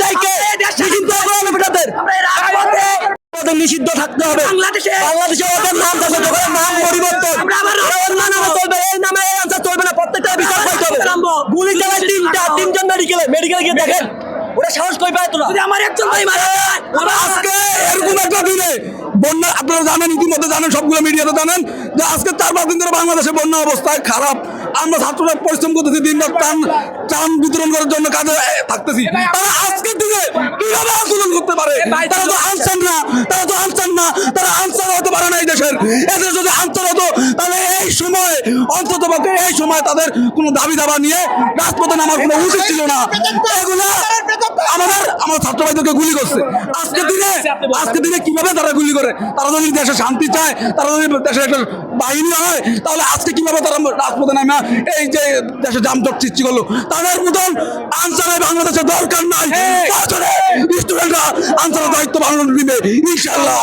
দেয়কে নিষিদ্ধ থাকতে হবে। বাংলাদেশে বাংলাদেশে ওদের নাম থাকবে নাম পরিবর্তন চলবে এই নামে এই আনসার চলবে না প্রত্যেকটা বিচার পাইতে হবে। গুলি চালায় তিনটা তিনজন মেডিকেলে মেডিকেলে গিয়ে দেখেন। ওরা সাহস কই পায় তোরা? যদি আমার একজন ভাই মারা যায় আজকে এরকম একটা দিনে বন্যা আপনারা জানেন ইতিমধ্যে জানেন সবগুলো মিডিয়াতে জানেন যে আজকে চার পাঁচ দিন ধরে বাংলাদেশে বন্যা অবস্থায় খারাপ। আমরা ছাত্ররা পরিশ্রম করতেছি দিন রাত ত্রাণ ত্রাণ বিতরণ করার জন্য কাজে থাকতেছি। তারা আজকের দিনে কীভাবে আন্দোলন করতে পারে? তারা তো আনসার না তারা তো আনসার না তারা আনসার হতে পারে না এই দেশের। এদের যদি আনসার হতো অন্তত পক্ষে এই সময় তাদের কোনো দাবি দাবা নিয়ে রাজপথে নামার কোনো উচিত ছিল না। এগুলা আমাদের আমার ছাত্র ভাইদেরকে গুলি করছে। আজকের দিনে আজকের দিনে কীভাবে তারা গুলি করে? তারা যদি দেশে শান্তি চায় তারা যদি দেশের একটা বাহিনী হয় তাহলে আজকে কীভাবে তারা রাজপথে নামে? এই যে দেশে জামজট সৃষ্টি করল। তাদের মতন আনসারে বাংলাদেশের দরকার নাই। স্টুডেন্টরা আনসারের দায়িত্ব পালন নিবে ইনশাল্লাহ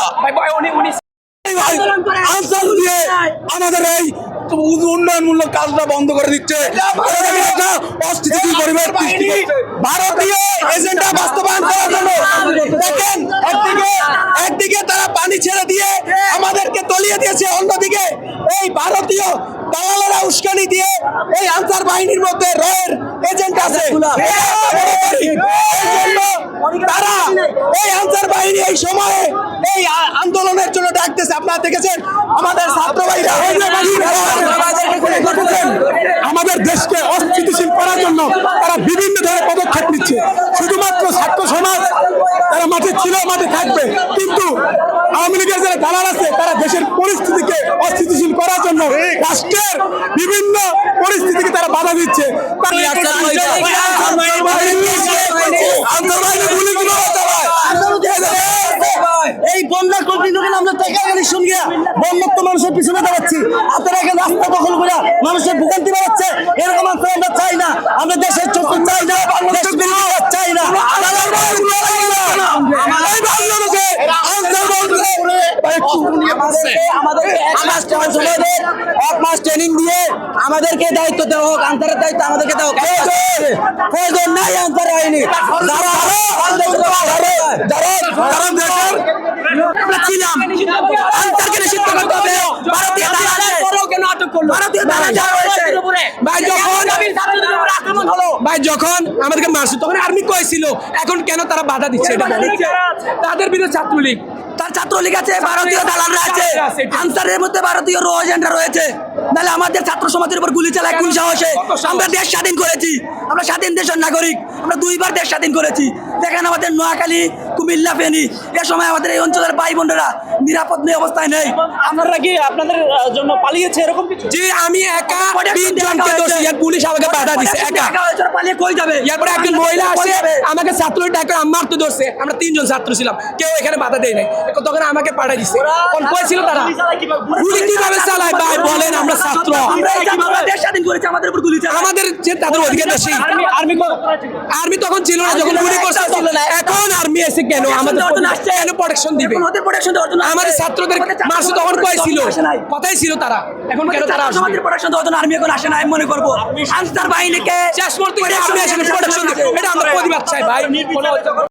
আনসার দিয়ে আমাদের এই উন্নয়নমূলক কাজটা বন্ধ করে দিচ্ছে। অস্থিতিশীল পরিবেশ ভারতীয় এজেন্ডা বাস্তবায়ন করার জন্য। দেখেন একদিকে একদিকে তারা পানি ছেড়ে দিয়ে আমাদেরকে তলিয়ে দিয়েছে অন্যদিকে এই ভারতীয় দালালেরা উস্কানি দিয়ে এই আনসার বাহিনীর মধ্যে রয়ের এজেন্ট আছে। তারা এই আনসার বাহিনী এই সময়ে এই আন্দোলনের জন্য ডাকতেছে। আপনারা দেখেছেন আমাদের দেশকে অস্থিতিশীল করার জন্য তারা বিভিন্ন ধরনের নিচ্ছে শুধুমাত্র ছাত্র সমাজ তারা মাঠে ছিল মাঠে থাকবে। কিন্তু আওয়ামী লীগের যারা দালাল আছে তারা দেশের পরিস্থিতিকে অস্থিতিশীল করার জন্য রাষ্ট্রের বিভিন্ন পরিস্থিতিকে তারা বাধা দিচ্ছে। এই বন্যা কন্টিনিউ আমরা টাকা গাড়ি শুনিয়া বন্যাত্ম মানুষের পিছনে দাঁড়াচ্ছি। আপনারা এখানে রাস্তা দখল করে মানুষের ভোগান্তি বাড়াচ্ছে। এরকম আনসার আমরা চাই না। আমরা দেশের চোখ চাই না। বাংলাদেশ চাই না। এই আনসার মাস ট্রেনিং দিয়ে আমাদেরকে দায়িত্ব দেওয়া হোক আন্তরের দায়িত্ব আমাদেরকে দেওয়া হোক। প্রয়োজন নাই যারা যারা যারা দেশের ছিলাম। নিষিদ্ধ করতে হবে। ভারতীয় ভাই যখন আমাদেরকে মারছে তখন আর্মি কয়েছিল এখন কেন তারা বাধা দিচ্ছে তাদের বিরুদ্ধে ছাত্রলীগ। তার ছাত্রলীগ আছে ভারতীয় দালালরা আছে। আনসারের মধ্যে ভারতীয় রো এজেন্টরা রয়েছে। নাহলে আমাদের ছাত্র সমাজের উপর গুলি চালায় কোন? সাহসে? আমরা দেশ স্বাধীন করেছি। আমরা স্বাধীন দেশের নাগরিক। আমরা দুইবার দেশ স্বাধীন করেছি। দেখেন আমাদের নোয়াখালী কুমিল্লা ফেনী। এ সময় আমাদের এই অঞ্চলের ভাই বোনেরা নিরাপদ নেই অবস্থায় নেই। আপনারা কি আপনাদের জন্য পালিয়েছে এরকম কিছু? জি আমি একা তিন জনকে দোষী। আর পুলিশ আমাকে বাধা দিচ্ছে একা। একা পালিয়ে কই যাবে? এরপরে একজন মহিলা আসে আমাকে ছাত্র ডাকে আমার তো ধরছে আমরা তিনজন ছাত্র ছিলাম। কেউ এখানে বাধা দেয় নাই। তখন আমাকে পাঠাই দিচ্ছে কোন কই ছিল তারা? গুলি কীভাবে চালায়? ভাই বলেন আমরা ছাত্র আমরা এই ছাত্ররা দেশ স্বাধীন করেছি আমাদের উপর গুলি চালায়? আমাদের যে তাদের অধিকার আছে আর্মি আর্মি তখন ছিল না যখন গুলি করছে ছিল না। এখন আর্মি এসে কেন? আমাদের। কেন প্রোটেকশন দিবে? ওদের protection দেওয়ার জন্য আমাদের ছাত্রদের আমাদের তখন কয় ছিল? কথাই ছিল তারা। এখন কেন তারা আসবে? সমাজের প্রোটেকশন দেওয়ার জন্য আর্মি এখন আসে না আমি মনে করব। আনসার বাহিনীকে শেষ মুহূর্তে আর্মি এসে প্রোটেকশন দিবে এটা আমরা প্রতিবাদ চাই ভাই।